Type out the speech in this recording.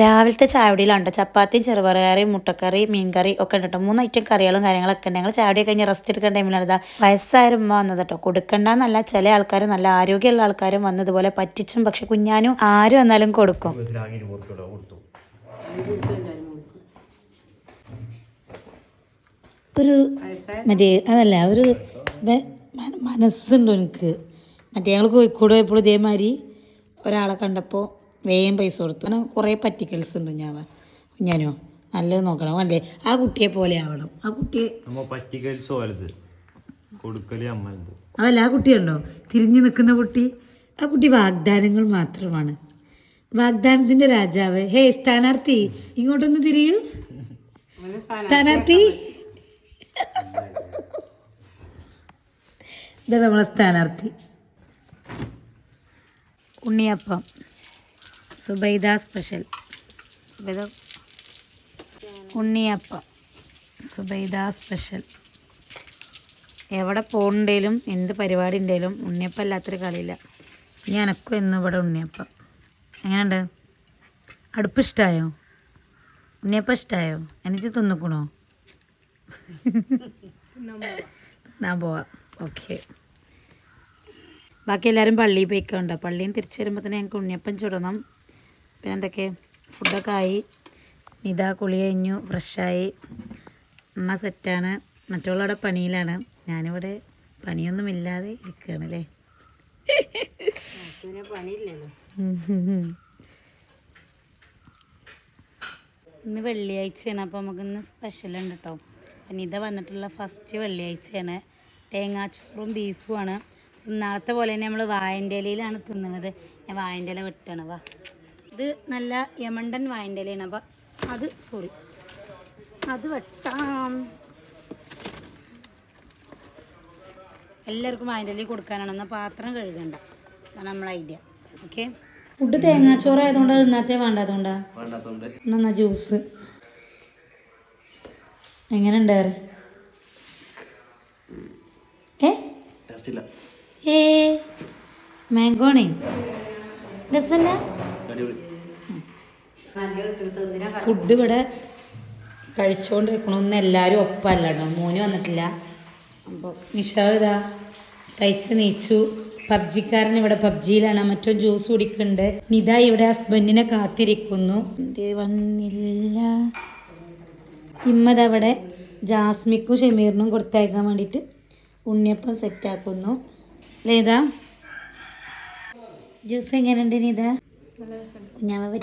രാവിലത്തെ ചായപൊടിയിലാണ് കേട്ടോ ചപ്പാത്തിയും ചെറുപയറുകറി മുട്ടക്കറി മീൻകറി ഒക്കെ ഉണ്ട് കേട്ടോ മൂന്ന് ഐറ്റം കറികളും കാര്യങ്ങളൊക്കെ ഉണ്ട്. ഞങ്ങൾ ചായവടി കഴിഞ്ഞ് റെസ്റ്റ് എടുക്കേണ്ട ടൈമിലാണ് ഇതാ വയസ്സായ ഉമ്മ വന്നത് കേട്ടോ കൊടുക്കണ്ടെന്നല്ല ചില ആൾക്കാർ നല്ല ആരോഗ്യമുള്ള ആൾക്കാരും വന്നതുപോലെ പറ്റിച്ചും പക്ഷെ കുഞ്ഞാനും ആരും വന്നാലും കൊടുക്കും. ഒരു മറ്റേ അതല്ല ഒരു മനസ്സുണ്ടോ എനിക്ക്? മറ്റേ ഞങ്ങൾ കോഴിക്കോട് പോയപ്പോൾ ഇതേമാതിരി ഒരാളെ കണ്ടപ്പോൾ വേഗം പൈസ കൊടുത്തു. അങ്ങനെ കുറേ പറ്റിക്കൽസ് ഉണ്ട് ഞാൻ ഞാനോ? നല്ലത് നോക്കണം. അല്ലേ? ആ കുട്ടിയെ പോലെ ആവണം. ആ കുട്ടിയെ കൊടുക്കൽ അമ്മത് അതല്ല ആ കുട്ടിയുണ്ടോ തിരിഞ്ഞു നിൽക്കുന്ന കുട്ടി. ആ കുട്ടി വാഗ്ദാനങ്ങൾ മാത്രമാണ്. വാഗ്ദാനത്തിന്റെ രാജാവ്. ഹേ സ്ഥാനാർത്ഥി ഇങ്ങോട്ടൊന്ന് തിരിയൂ. സ്ഥാനാർത്ഥി. ഇതാണ് നമ്മളെ സ്ഥാനാർത്ഥി. ഉണ്ണിയപ്പം. സുബൈദ സ്പെഷ്യൽ. ഉണ്ണിയപ്പം. സുബൈദ സ്പെഷ്യൽ. എവിടെ പോകണ്ടേലും എന്ത് പരിപാടി ഉണ്ടെങ്കിലും ഉണ്ണിയപ്പം അല്ലാത്തൊരു കളിയില്ല. ഇനി എനക്കും എന്നും ഇവിടെ ഉണ്ണിയപ്പം. എങ്ങനെയുണ്ട്? അടുപ്പ് ഇഷ്ടമായോ ഉണ്ണിയപ്പം ഇഷ്ടമായോ എനിക്ക് തിന്നിക്കണോ? ഞാൻ പോവാം. ഓക്കെ. ബാക്കി എല്ലാവരും പള്ളിയിൽ പോയിക്കോണ്ടോ? പള്ളിയിൽ തിരിച്ചു വരുമ്പോൾ തന്നെ ഞങ്ങൾക്ക് ഉണ്ണിയപ്പം ചുടണം. പിന്നെ എന്തൊക്കെ? ഫുഡൊക്കെ ആയി. നിതാ കുളി കഴിഞ്ഞു ഫ്രഷായി അമ്മ സെറ്റാണ് മറ്റുള്ളവിടെ പണിയിലാണ്. ഞാനിവിടെ പണിയൊന്നുമില്ലാതെ ഇരിക്കുകയാണ് അല്ലേ? ഇന്ന് വെള്ളിയാഴ്ചയാണ്. അപ്പോൾ നമുക്കിന്ന് സ്പെഷ്യൽ ഉണ്ട് കേട്ടോ നിത വന്നിട്ടുള്ള ഫസ്റ്റ് വെള്ളിയാഴ്ചയാണ്. തേങ്ങാച്ചോറും ബീഫുമാണ് നാളത്തെ പോലെ തന്നെ നമ്മൾ വായന്റെ ഇലയിലാണ് തിന്നുന്നത് ഞാൻ വായന്റെ ഇല വെട്ടാണ്. വാ. ഇത് നല്ല യമണ്ടൻ വായന്റെ ഇലയാണ് അപ്പം അത് സോറി അത് വെട്ടാം. എല്ലാവർക്കും വായന്റെ ഇലയിൽ കൊടുക്കാനാണ്. എന്നാൽ പാത്രം കഴുകണ്ട. അതാണ് നമ്മളെ ഐഡിയ ഓക്കെ ഫുഡ് തേങ്ങാച്ചോറ് ആയതുകൊണ്ട് ഇന്നത്തെ വേണ്ടാത്തോണ്ടാ? നന്ന എന്നാ ജ്യൂസ്. എങ്ങനെ ഉണ്ടാറ് ഏ? മാംഗോണേ രസല്ല? ഫുഡ് ഇവിടെ കഴിച്ചുകൊണ്ടിരിക്കണമെന്ന് എല്ലാവരും ഒപ്പമല്ല കേട്ടോ. മോന് വന്നിട്ടില്ല. അപ്പോൾ നിഷാ ഇതാ കഴിച്ച് നീച്ചു. പബ്ജിക്കാരൻ ഇവിടെ പബ്ജിയിലാണ്. മറ്റോ ജ്യൂസ് കുടിക്കുന്നുണ്ട്. നിത ഇവിടെ ഹസ്ബൻഡിനെ കാത്തിരിക്കുന്നു. വന്നില്ല. ഇമ്മതവിടെ ജാസ്മിക്കും ഷമീറിനും കൊടുത്തയക്കാൻ വേണ്ടിയിട്ട് ഉണ്ണിയപ്പം സെറ്റാക്കുന്നു ലേതാ? ജ്യൂസ് എങ്ങനെയുണ്ട് നിത? Ми зараз.